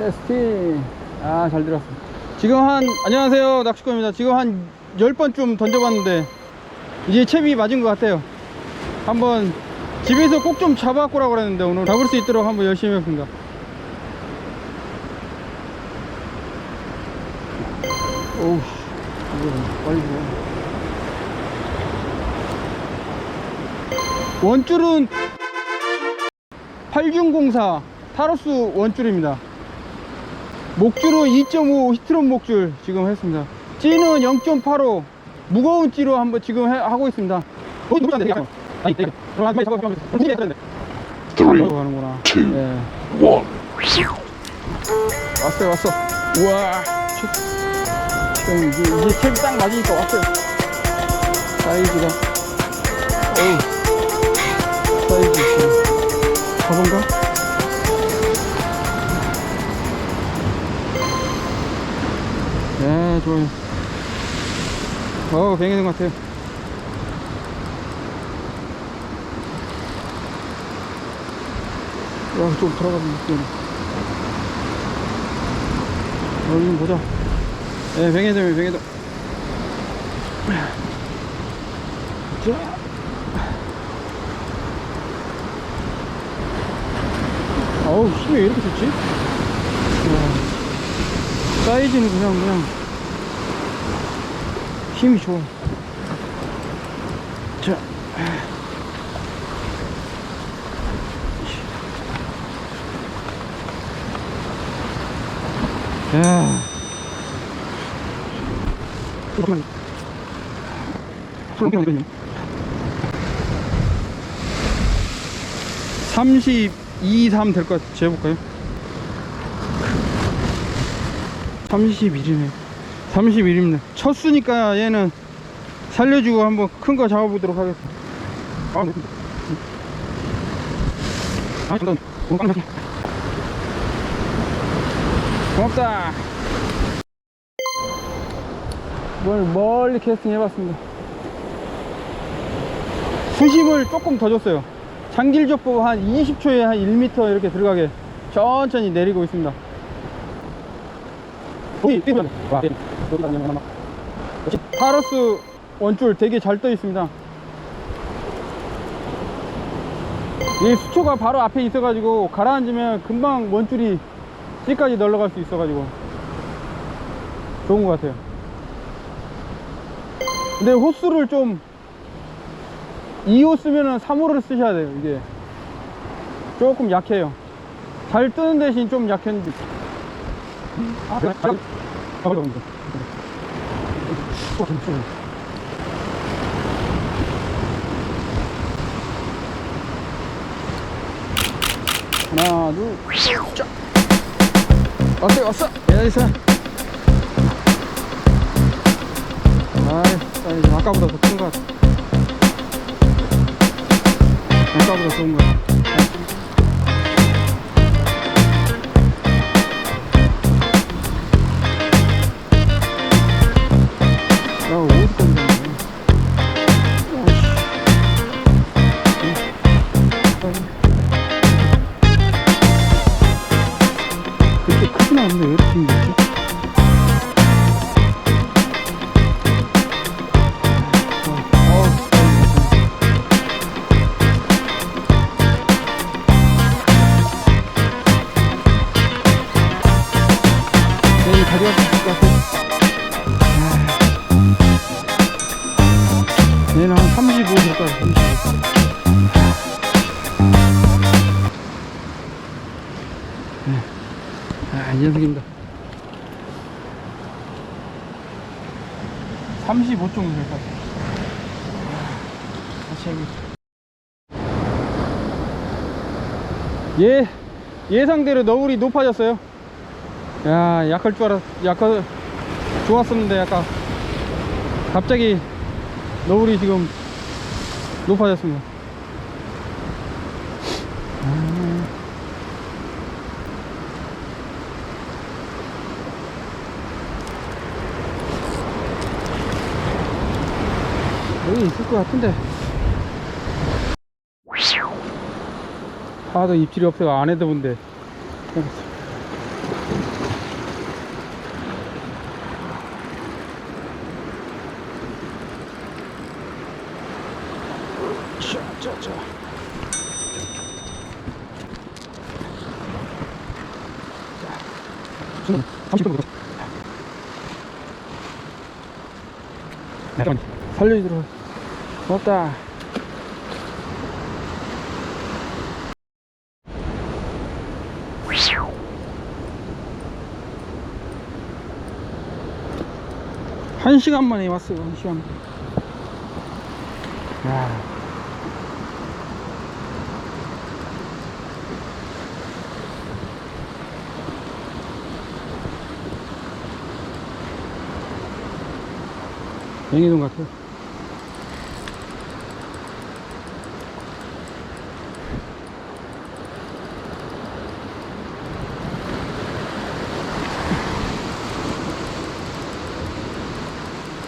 캐스팅 아 잘 들었어 지금 한 안녕하세요. 낚시꾼입니다. 지금 한 10번쯤 던져봤는데 이제 채비 맞은 것 같아요. 한번 집에서 꼭 좀 잡아갖고라 그랬는데 오늘 잡을 수 있도록 한번 열심히 해봅니다. 오우 이거 빨리 줘. 원줄은 8중공사 타로스 원줄입니다 목줄은 2.5 히트론 목줄 지금 했습니다 찌는 0.85 무거운 찌로 한번 지금 해- 하고 있습니다 어, 누르면 안 돼, 이거. 아니, 이거. 그럼 한 마리 잡아보면 움직여야 되는데. three, 바로 가는구나 two. 예. one. 왔어요 왔어 우와 지금 이제, 이제 탭이 딱 맞으니까 왔어요 사이즈가 사이 네 좋아요 어우 뱅이 된것 같아요 야좀 들어가면 느낌 얼른 보자. 예, 병해돔이 병해돔. 자. 어우, 힘이 왜 이렇게 좋지? 와, 사이즈는 그냥, 그냥, 힘이 좋아. 자. 야. 잠깐만. 손 어디거든요? 32, 3 될 것 같아. 재볼까요? 31이네. 31입니다. 첫 수니까 얘는 살려주고 한번 큰 거 잡아보도록 하겠습니다. 아, 네. 아, 잠깐. 고맙다. 뭘 멀리 캐스팅 해봤습니다. 수심을 조금 더 줬어요. 장길접보 한 20초에 한 1m 이렇게 들어가게 천천히 내리고 있습니다. 역시 타로스 원줄 되게 잘 떠 있습니다. 이 수초가 바로 앞에 있어 가지고 가라앉으면 금방 원줄이 C까지 널러갈 수 있어 가지고 좋은 것 같아요. 근데 호수를 좀 2호 쓰면은 3호를 쓰셔야 돼요 이게 조금 약해요 잘 뜨는 대신 좀 약했는데 아, 그래? 잘- 잘 올라옵니다. 어, 괜찮아요. 하나 둘 왔어 왔어 야이사 아이 아까보다 더 큰 것 같아. 아까보다 좋은 것 같아 아, 이 녀석입니다. 35 정도 될 것 같아요. 아, 다시 해보겠습니다. 예, 예상대로 너울이 높아졌어요. 야, 약할 줄 알았, 약할, 좋았었는데, 약간, 갑자기 너울이 지금 높아졌습니다. 아. 될것 같은데. 하도 입질이 없어서 안 해도 본데. 자자자. 지금 30분부터 잠깐만 살려주도록 고맙다. 한 시간 만에 왔어요, 한 시간. 야. 영희동 같아요.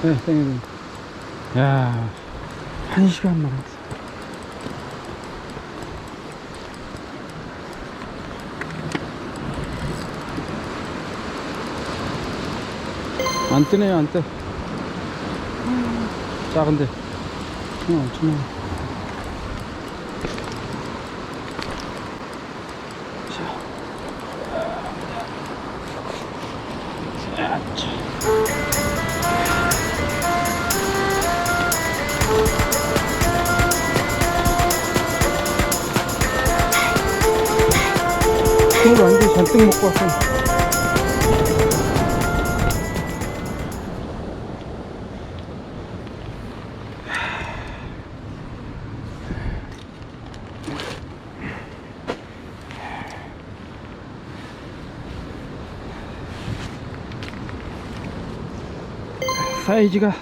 네, 땡이동. 야, 한 시간 만에 왔어. 안 뜨네요, 안 떠. 작은데. 그냥 엄청나. 그걸 완전 잔뜩 먹고 왔어. 사이즈가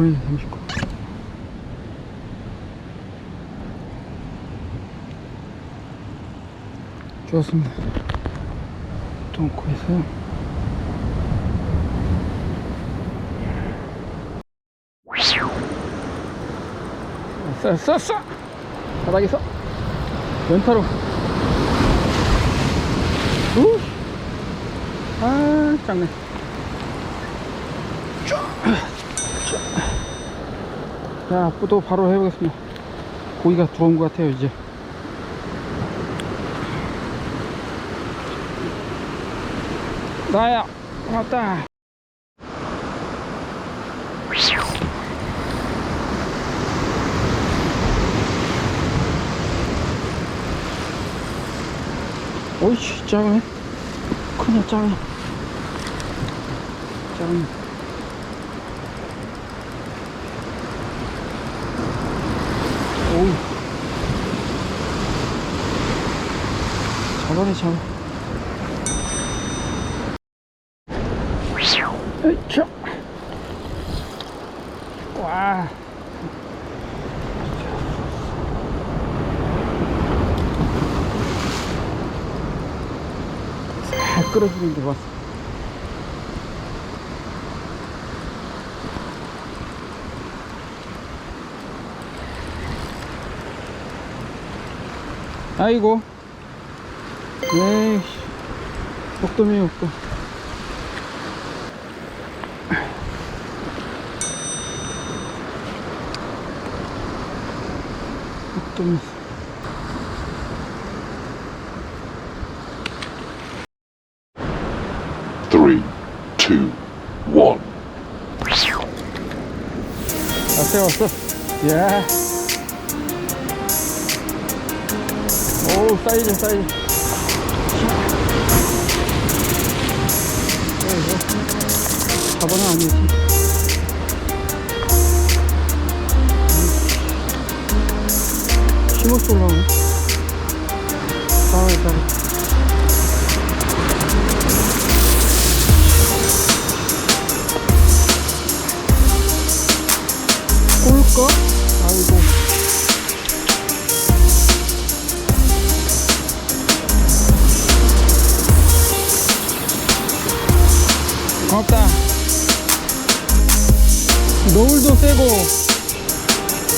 삼십구네 삼십구 좋았습니다. 또 놓고 있어요 써! 바닥에서 연타로. 우! 아 작네 자 또 바로 해보겠습니다. 고기가 들어온 것 같아요 이제. 나야 고맙다. 오이씨 작네. 크냐 작네. 작네 오우 잡아내 잡아 으쌰 와. 잘 끌어주는 게 봤어. 아이고 에이씨. 목돔이 없고. 있어 Three, two, one. 왔어 왔어? 야오 사이즈 사이즈 잡아는 아니지. 심어서 올라오네 따라해 따라 꼴까? 아이고. 고맙다 노을도 세고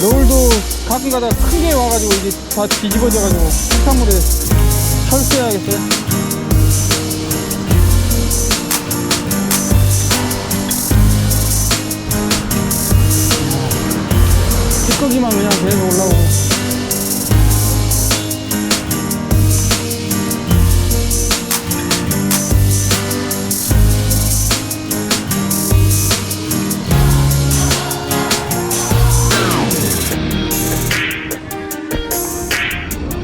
노을도 가끔 가다 크게 와가지고 이게 다 뒤집어져가지고 식탁물에 철수해야겠어요.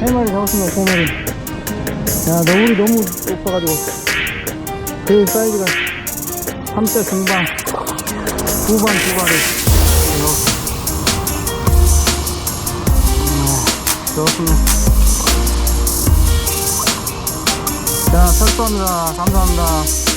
세 마리 잡았습니다, 세 마리. 야, 너울이 너무 높아가지고. 그 사이즈가 3대 중반, 후반 두 마리. 좋습니다. 자, 철수합니다. 감사합니다.